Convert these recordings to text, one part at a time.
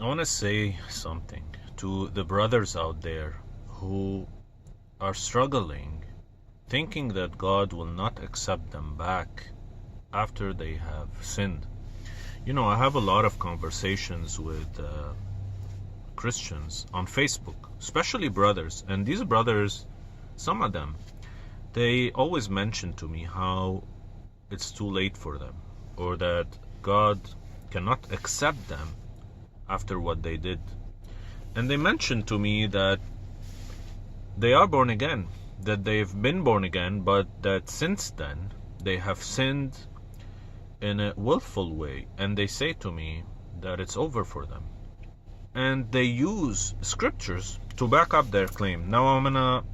I want to say something to the brothers out there who are struggling, thinking that God will not accept them back after they have sinned. You know, I have a lot of conversations with uh, Christians on Facebook, especially brothers, and these brothers, some of them, they always mention to me how it's too late for them or that God cannot accept them after what they did. And they mentioned to me that they are born again, that they've been born again, but that since then they have sinned in a willful way, and they say to me that it's over for them. And they use scriptures to back up their claim. Now I'm gonna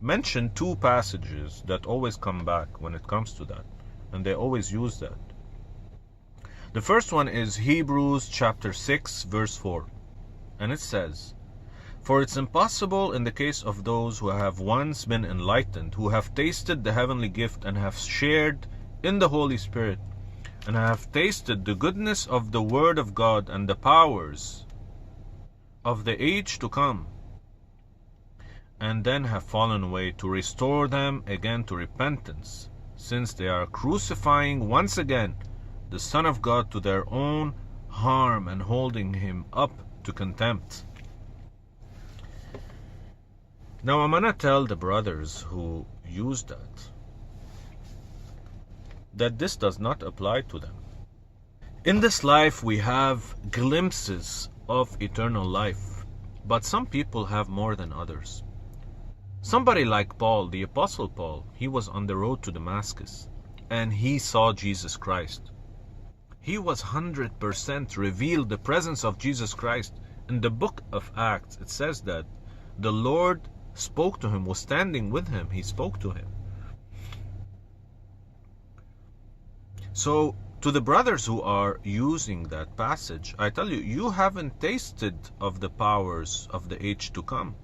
mention two passages that always come back when it comes to that, and they always use that. The first one is Hebrews chapter 6, verse 4, and it says, For it's impossible in the case of those who have once been enlightened, who have tasted the heavenly gift and have shared in the Holy Spirit, and have tasted the goodness of the Word of God and the powers of the age to come, and then have fallen away, to restore them again to repentance, since they are crucifying once again the Son of God to their own harm and holding him up to contempt. Now I'm gonna tell the brothers who use that that this does not apply to them. In this life, we have glimpses of eternal life, but some people have more than others. Somebody like Paul, the Apostle Paul, he was on the road to Damascus and he saw Jesus Christ. He was 100% revealed the presence of Jesus Christ. In the book of Acts, it says that the Lord spoke to him, was standing with him, he spoke to him. So, to the brothers who are using that passage, I tell you, you haven't tasted of the powers of the age to come.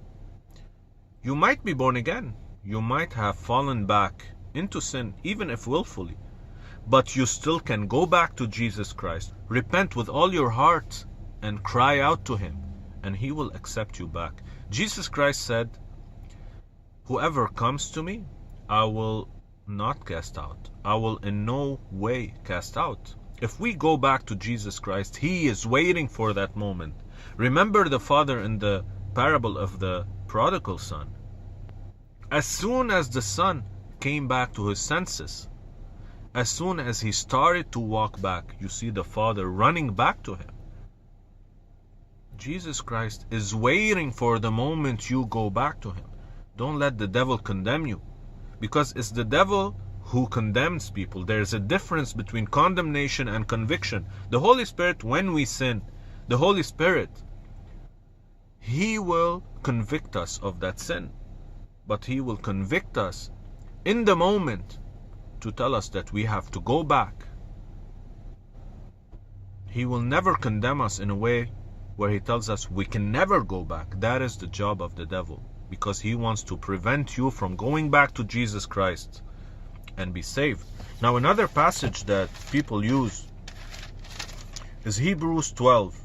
You might be born again. You might have fallen back into sin, even if willfully. But you still can go back to Jesus Christ, repent with all your heart, and cry out to Him, and He will accept you back. Jesus Christ said, Whoever comes to me, I will not cast out. I will in no way cast out. If we go back to Jesus Christ, He is waiting for that moment. Remember the father in the parable of the prodigal son. As soon as the son came back to his senses, as soon as he started to walk back, you see the father running back to him. Jesus Christ is waiting for the moment you go back to him. Don't let the devil condemn you because it's the devil who condemns people. There's a difference between condemnation and conviction. The Holy Spirit, when we sin, the Holy Spirit, He will convict us of that sin. But He will convict us in the moment to tell us that we have to go back. He will never condemn us in a way where He tells us we can never go back. That is the job of the devil because he wants to prevent you from going back to Jesus Christ and be saved. Now, another passage that people use is Hebrews 12,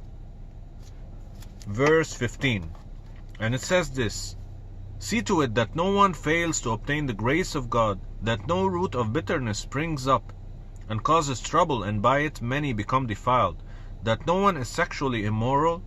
verse 15. And it says this See to it that no one fails to obtain the grace of God, that no root of bitterness springs up and causes trouble, and by it many become defiled, that no one is sexually immoral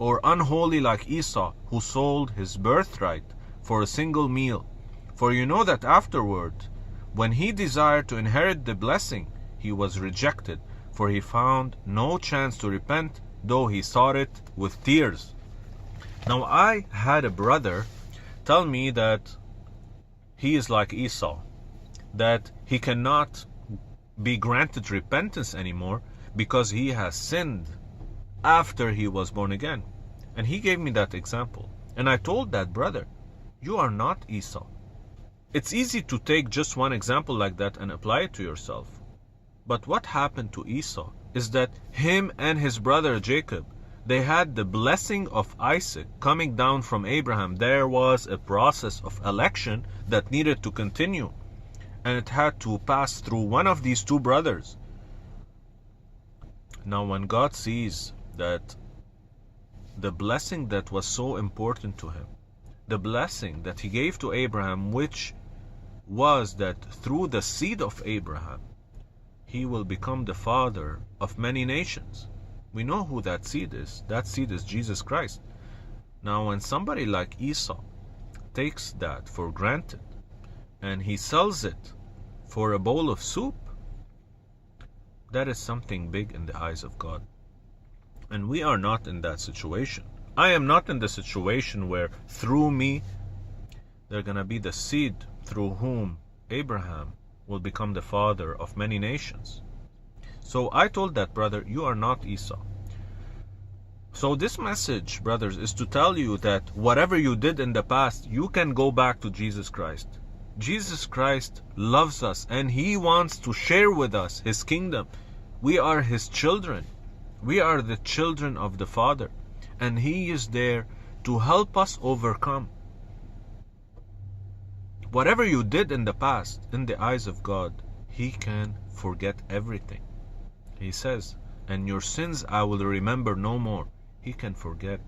or unholy like Esau, who sold his birthright for a single meal. For you know that afterward, when he desired to inherit the blessing, he was rejected, for he found no chance to repent, though he sought it with tears. Now I had a brother tell me that he is like Esau, that he cannot be granted repentance anymore because he has sinned after he was born again. And he gave me that example. And I told that brother, You are not Esau. It's easy to take just one example like that and apply it to yourself. But what happened to Esau is that him and his brother Jacob, they had the blessing of Isaac coming down from Abraham. There was a process of election that needed to continue. And it had to pass through one of these two brothers. Now, when God sees that the blessing that was so important to him, the blessing that he gave to Abraham, which was that through the seed of Abraham, he will become the father of many nations. We know who that seed is. That seed is Jesus Christ. Now, when somebody like Esau takes that for granted and he sells it for a bowl of soup, that is something big in the eyes of God. And we are not in that situation. I am not in the situation where through me they're going to be the seed through whom Abraham will become the father of many nations. So I told that brother, You are not Esau. So this message, brothers, is to tell you that whatever you did in the past, you can go back to Jesus Christ. Jesus Christ loves us and He wants to share with us His kingdom. We are His children. We are the children of the Father. And He is there to help us overcome. Whatever you did in the past, in the eyes of God, He can forget everything. He says, And your sins I will remember no more. He can forget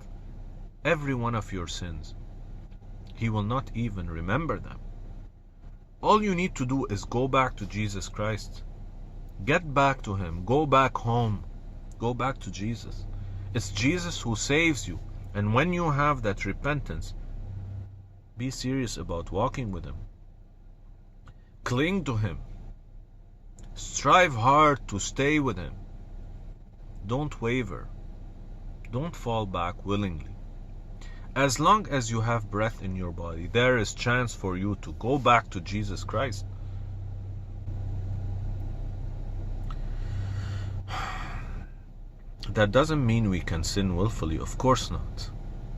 every one of your sins. He will not even remember them. All you need to do is go back to Jesus Christ. Get back to Him. Go back home. Go back to Jesus. It's Jesus who saves you. And when you have that repentance, be serious about walking with Him. Cling to Him. Strive hard to stay with Him. Don't waver. Don't fall back willingly. As long as you have breath in your body, there is chance for you to go back to Jesus Christ. That doesn't mean we can sin willfully, of course not.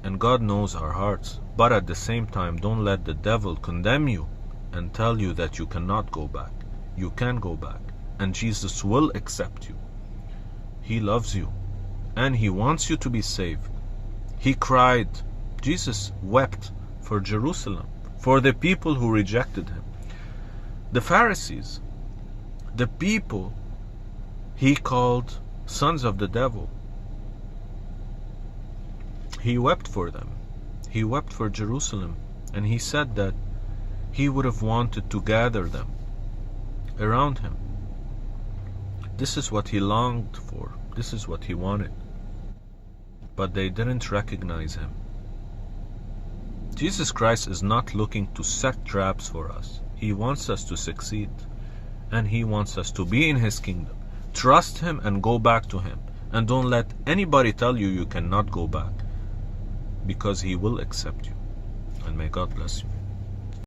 And God knows our hearts. But at the same time, don't let the devil condemn you and tell you that you cannot go back. You can go back. And Jesus will accept you. He loves you. And He wants you to be saved. He cried. Jesus wept for Jerusalem, for the people who rejected Him. The Pharisees, the people He called sons of the devil. He wept for them. He wept for Jerusalem, and he said that he would have wanted to gather them around him. This is what he longed for. This is what he wanted. But they didn't recognize him. Jesus Christ is not looking to set traps for us. He wants us to succeed. And he wants us to be in his kingdom. Trust him and go back to him. And don't let anybody tell you you cannot go back because He will accept you. And may God bless you.